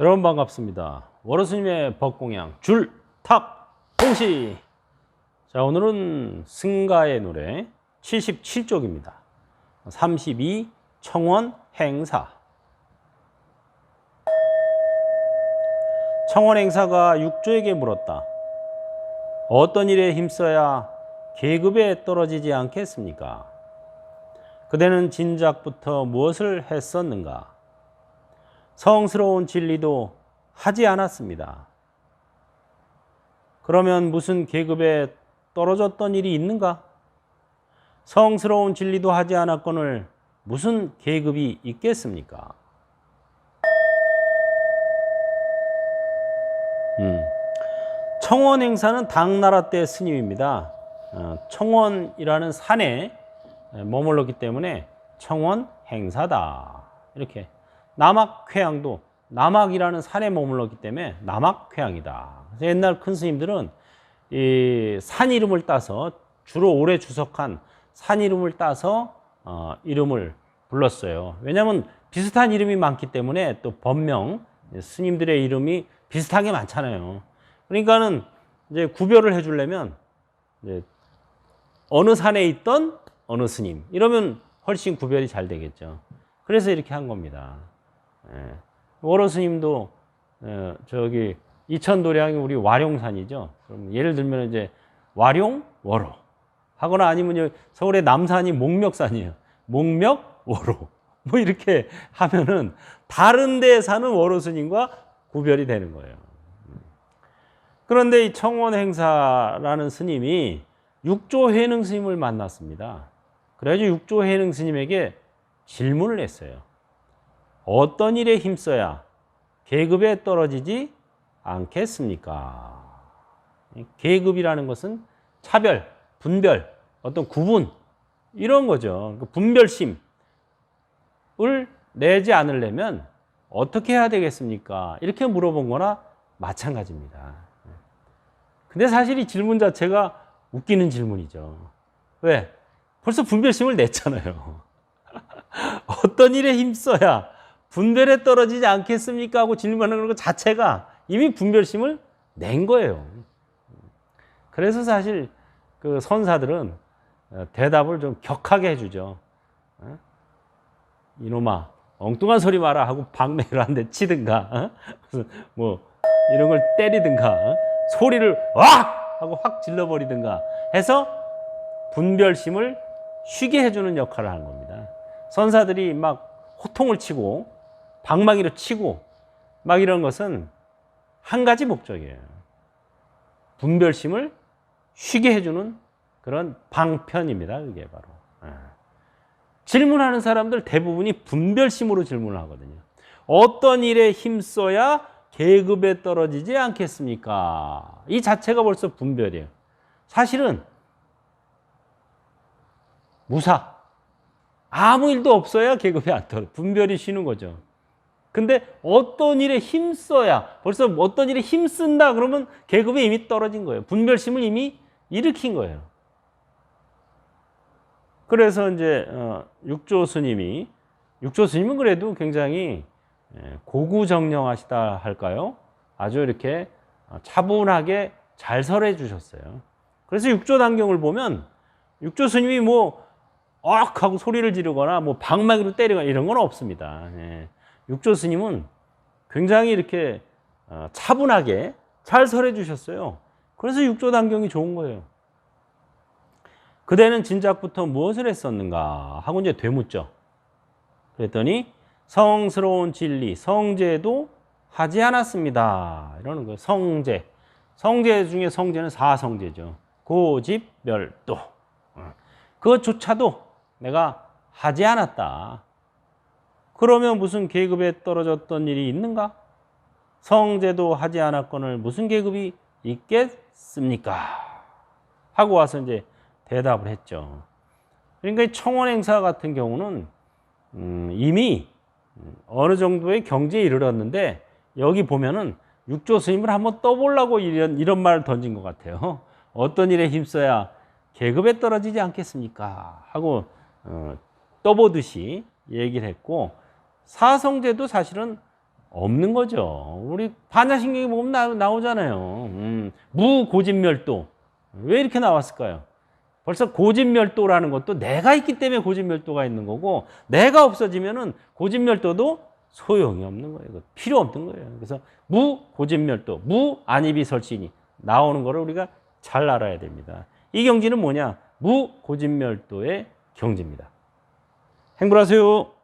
여러분 반갑습니다. 월호스님의 법공양 줄탁 공시. 자 오늘은 승가의 노래 77쪽입니다. 32 청원 행사. 청원 행사가 육조에게 물었다. 어떤 일에 힘써야 계급에 떨어지지 않겠습니까? 그대는 진작부터 무엇을 했었는가? 성스러운 진리도 하지 않았습니다. 그러면 무슨 계급에 떨어졌던 일이 있는가? 성스러운 진리도 하지 않았거늘 무슨 계급이 있겠습니까? 음. 청원 행사는 당나라 때 스님입니다. 어, 청원이라는 산에 머물렀기 때문에 청원 행사다. 이렇게 남학회양도 남학이라는 산에 머물렀기 때문에 남학회양이다. 옛날 큰 스님들은 이 산 이름을 따서 주로 오래 주석한 산 이름을 따서 어, 이름을 불렀어요. 왜냐하면 비슷한 이름이 많기 때문에 또 법명 스님들의 이름이 비슷한 게 많잖아요. 그러니까는 이제 구별을 해주려면 이제 어느 산에 있던 어느 스님 이러면 훨씬 구별이 잘 되겠죠. 그래서 이렇게 한 겁니다. 예. 워로 스님도 어, 저기 이천 도량이 우리 와룡산이죠. 그럼 예를 들면 이제 와룡 워로 하거나 아니면 서울의 남산이 목멱산이에요. 목멱 워로 뭐 이렇게 하면은 다른 데 사는 워로 스님과 구별이 되는 거예요. 그런데 이 청원 행사라는 스님이 육조 해능 스님을 만났습니다. 그래가지고 육조 해능 스님에게 질문을 했어요. 어떤 일에 힘써야 계급에 떨어지지 않겠습니까? 계급이라는 것은 차별, 분별, 어떤 구분 이런 거죠. 그 분별심을 내지 않으려면 어떻게 해야 되겠습니까? 이렇게 물어본 거나 마찬가지입니다. 근데 사실 이 질문 자체가 웃기는 질문이죠. 왜? 벌써 분별심을 냈잖아요. 어떤 일에 힘써야 분별에 떨어지지 않겠습니까? 하고 질문하는 것 자체가 이미 분별심을 낸 거예요. 그래서 사실 그 선사들은 대답을 좀 격하게 해주죠. 어? 이놈아, 엉뚱한 소리 마라 하고 방맹을 한대 치든가, 어? 뭐 이런 걸 때리든가, 어? 소리를 와! 하고 확 질러버리든가 해서 분별심을 쉬게 해주는 역할을 하는 겁니다. 선사들이 막 호통을 치고 방망이로 치고 막 이런 것은 한 가지 목적이에요. 분별심을 쉬게 해주는 그런 방편입니다. 그게 바로. 예. 질문하는 사람들 대부분이 분별심으로 질문을 하거든요. 어떤 일에 힘써야 계급에 떨어지지 않겠습니까? 이 자체가 벌써 분별이에요. 사실은 무사. 아무 일도 없어야 계급이 안 떨어. 분별이 쉬는 거죠. 근데 어떤 일에 힘써야 벌써 어떤 일에 힘쓴다 그러면 계급이 이미 떨어진 거예요. 분별심을 이미 일으킨 거예요. 그래서 이제 어, 육조 스님이 육조 스님은 그래도 굉장히 예, 고구정령하시다 할까요? 아주 이렇게 어, 차분하게 잘 설해 주셨어요. 그래서 육조 단경을 보면 육조 스님이 뭐억 하고 소리를 지르거나 뭐 방망이로 때리거나 이런 건 없습니다. 예. 육조 스님은 굉장히 이렇게 어, 차분하게 잘 설해 주셨어요. 그래서 육조 단경이 좋은 거예요. 그대는 진작부터 무엇을 했었는가 하고 이제 되묻죠. 그랬더니 성스러운 진리, 성제도 하지 않았습니다. 이러는 거예요. 성제. 성제 중에 성제는 사성제죠. 고집별도. 그것조차도 내가 하지 않았다. 그러면 무슨 계급에 떨어졌던 일이 있는가? 성제도 하지 않았거늘 무슨 계급이 있겠습니까? 하고 와서 이제 대답을 했죠. 그러니까 이 청원 행사 같은 경우는 음, 이미 어느 정도의 경지에 이르렀는데 여기 보면은 육조 스님을 한번 떠보려고 이런, 이런 말을 던진 것 같아요. 어떤 일에 힘써야 계급에 떨어지지 않겠습니까? 하고 어, 떠보듯이 얘기를 했고 사성제도 사실은 없는 거죠. 우리 반야신경에 보면 나, 나오잖아요. 음, 무고진멸도. 왜 이렇게 나왔을까요? 벌써 고진멸도라는 것도 내가 있기 때문에 고진멸도가 있는 거고 내가 없어지면은 고진멸도도 소용이 없는 거예요. 필요 없는 거예요. 그래서 무고진멸도, 무안입이 설신이 나오는 거를 우리가 잘 알아야 됩니다. 이 경지는 뭐냐? 무고진멸도의 경지입니다. 행불하세요.